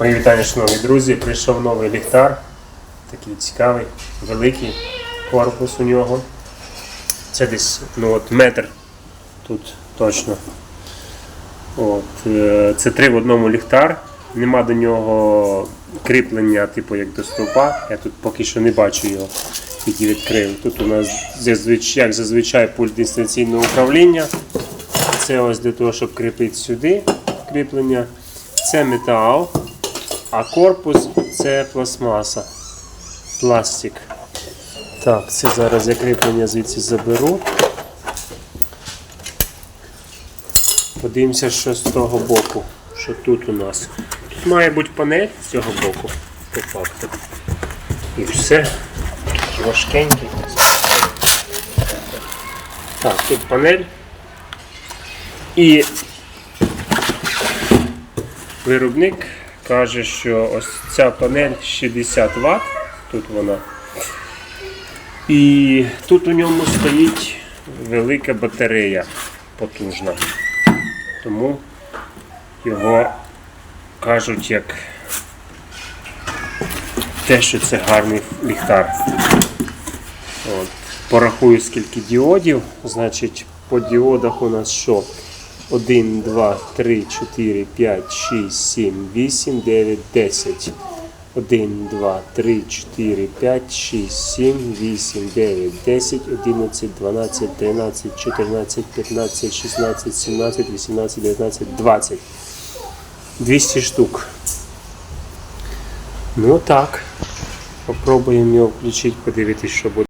Мої вітання, шановні друзі. Прийшов новий ліхтар. Такий цікавий, великий корпус у нього. Це десь ну, от, метр тут точно. От, е, це три в одному ліхтар. Нема до нього кріплення, типу як до стовпа. Я тут поки що не бачу його, тільки відкрив. Тут у нас як зазвичай пульт дистанційного управління. Це ось для того, щоб кріпити сюди кріплення. Це метал, а корпус це пластмаса. Пластик. Так, це зараз я кріплення звідси заберу. Подивимося, що з того боку. Що тут у нас. Тут має бути панель з цього боку, по факту. І все. Важкенький. Так, тут панель. І виробник каже, що ось ця панель 60 Вт, тут вона. І тут у ньому стоїть велика батарея потужна. Тому його кажуть як те, що це гарний ліхтар. От. Порахую скільки діодів. Значить, по діодах у нас що? 1, 2, 3, 4, 5, 6, 7, 8, 9, 10. 1, 2, 3, 4, 5, 6, 7, 8, 9, 10, 11, 12, 13, 14, 15, 16, 17, 18, 19, 20. 200 штук. Ну так. Попробуємо його включити, подивитись, що буде.